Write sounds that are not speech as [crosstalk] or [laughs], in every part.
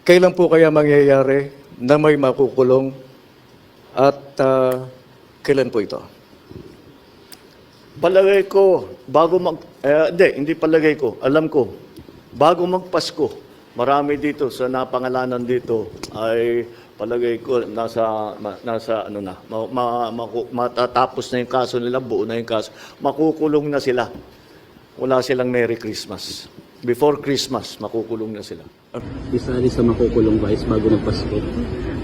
Kailan po kaya mangyayari na may makukulong at ah, kailan po ito? Palagay ko, bago mag... Eh, hindi, hindi palagay ko. Alam ko, bago magpasko, marami dito sa napangalanan dito ay palagay ko nasa ma- nasa ano na ma, ma, maku- matatapos na yung kaso nila buo na yung kaso makukulong na sila wala silang Merry Christmas before Christmas makukulong na sila isa rin sa makukulong vice bago magpasko.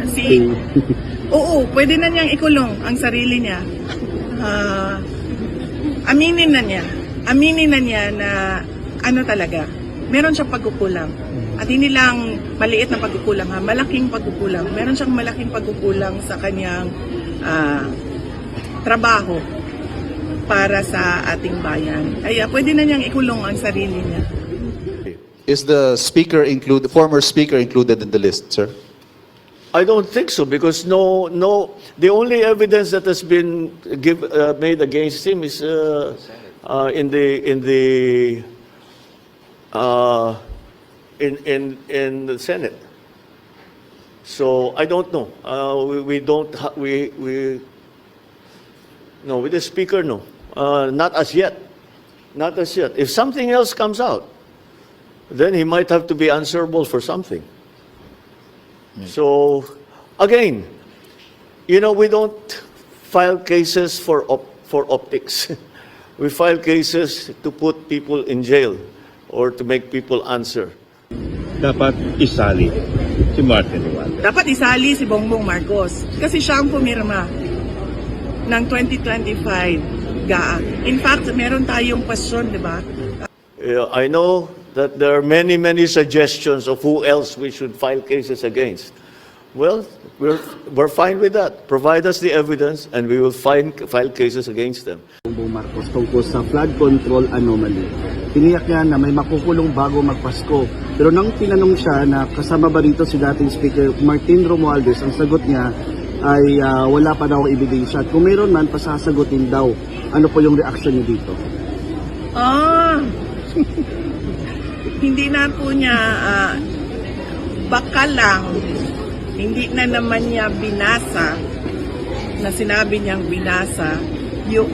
Si, [laughs] oo, pwede na niyang ikulong ang sarili niya. Ah, aminin na niya. Aminin na niya na ano talaga, meron siyang pagkukulang. At hindi lang maliit na pagkukulang ha, malaking pagkukulang. Meron siyang malaking pagkukulang sa kanyang ah, trabaho para sa ating bayan. Kaya pwede na niyang ikulong ang sarili niya. Is the speaker include, former speaker included in the list, sir? I don't think so because no, no. The only evidence that has been give, uh, made against him is uh, uh, in the in the uh, in in in the Senate. So I don't know. Uh, we, we don't. Ha- we we. No, with the speaker, no. Uh, not as yet. Not as yet. If something else comes out, then he might have to be answerable for something. So, again, you know, we don't file cases for op- for optics. [laughs] we file cases to put people in jail or to make people answer. dapat isali si Martin Romualdez. dapat isali si Bongbong Marcos kasi siya ang pumirma ng 2025 GAA. In fact, meron tayong question, di ba? Uh, I know that there are many, many suggestions of who else we should file cases against. Well, we're, we're fine with that. Provide us the evidence and we will find, file cases against them. Bongbong Marcos tungkol sa flood control anomaly. Tiniyak niya na may makukulong bago magpasko. Pero nang tinanong siya na kasama ba rito si dating Speaker Martin Romualdez, ang sagot niya ay ah, wala pa daw ebidensya. At kung meron man, pasasagutin daw. Ano po yung reaction niyo dito? Ah! [laughs] hindi na po niya, ah, baka lang, hindi na naman niya binasa, na sinabi niyang binasa, yung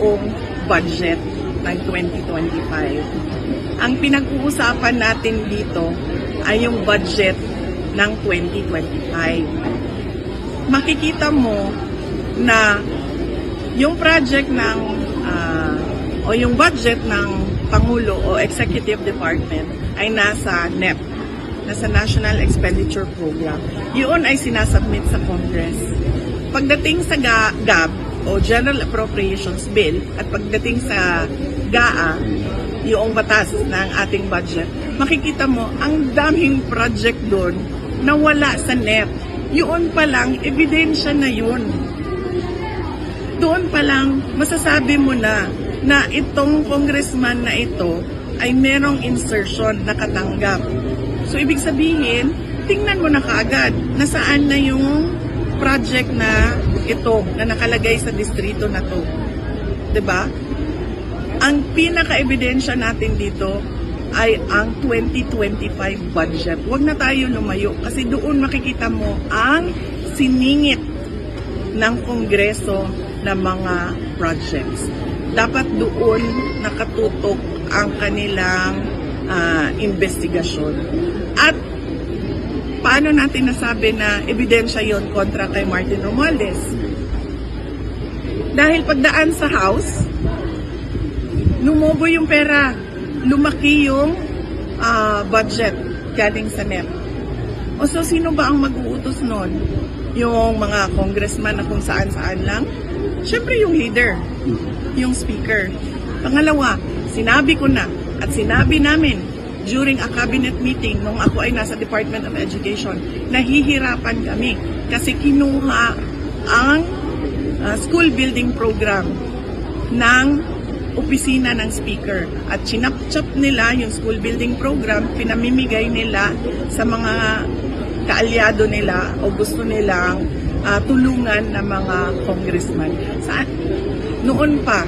budget ng 2025. Ang pinag-uusapan natin dito ay yung budget ng 2025. Makikita mo na yung project ng ah, o yung budget ng Pangulo o Executive Department ay nasa NEP, nasa National Expenditure Program. Yun ay sinasubmit sa Congress. Pagdating sa Ga- GAB o General Appropriations Bill at pagdating sa GAA, yung batas ng ating budget, makikita mo ang daming project doon na wala sa NEP. Yun pa lang, ebidensya na yun doon pa lang masasabi mo na na itong congressman na ito ay merong insertion na katanggap. So ibig sabihin, tingnan mo na kaagad na saan na yung project na ito na nakalagay sa distrito na to. ba? Ang pinaka-ebidensya natin dito ay ang 2025 budget. Huwag na tayo lumayo kasi doon makikita mo ang siningit ng Kongreso ng mga projects. Dapat doon nakatutok ang kanilang ah, investigasyon. At paano natin nasabi na ebidensya yon kontra kay Martin Romualdez? Dahil pagdaan sa House, lumobo yung pera, lumaki yung ah, budget galing sa NEP. O so, sino ba ang mag-uutos nun? Yung mga congressman na kung saan-saan lang? Siyempre yung leader, yung speaker. Pangalawa, sinabi ko na at sinabi namin during a cabinet meeting nung ako ay nasa Department of Education, nahihirapan kami kasi kinuha ang uh, school building program ng opisina ng speaker at chinap-chap nila yung school building program, pinamimigay nila sa mga kaalyado nila o gusto nilang ah, tulungan ng mga congressman. Sa, noon pa,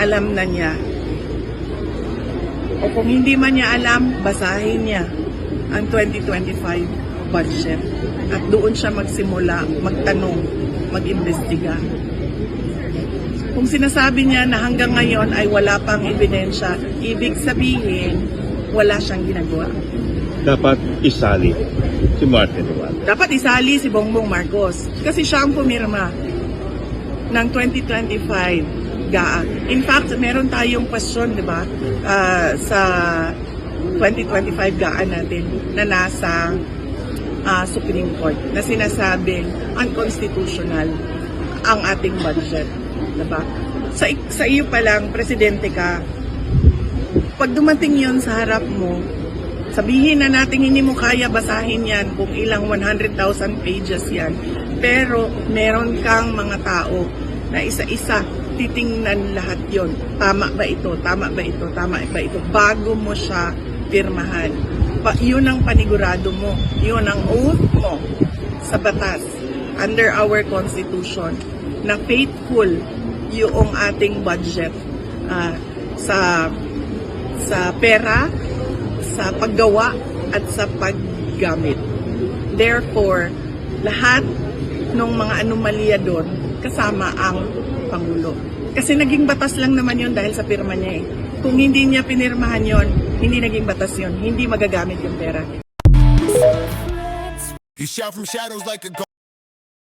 alam na niya. O kung hindi man niya alam, basahin niya. ang 2025 budget. At doon siya magsimula, magtanong, mag-imbestiga. Kung sinasabi niya na hanggang ngayon ay wala pang ebidensya, ibig sabihin, wala siyang ginagawa. Dapat isali si Martin Romualdez. Dapat isali si Bongbong Marcos kasi siya ang pumirma ng 2025 GAA. In fact, meron tayong question, di ba, ah, sa 2025 GAA natin na nasa ah, Supreme Court na sinasabing unconstitutional ang ating budget. Di ba? Sa, sa iyo pa lang, presidente ka, pag dumating yon sa harap mo, sabihin na natin hindi mo kaya basahin yan kung ilang 100,000 pages yan. Pero meron kang mga tao na isa-isa titingnan lahat yon. Tama ba ito? Tama ba ito? Tama ba ito? Bago mo siya pirmahan. Pa, yun ang panigurado mo. Yun ang oath mo sa batas under our constitution na faithful yung ating budget ah, sa sa pera, sa paggawa at sa paggamit. Therefore, lahat ng mga anomalya doon kasama ang Pangulo. Kasi naging batas lang naman yon dahil sa pirma niya eh. Kung hindi niya pinirmahan yon, hindi naging batas yon, hindi magagamit yung pera. You shout from shadows like a.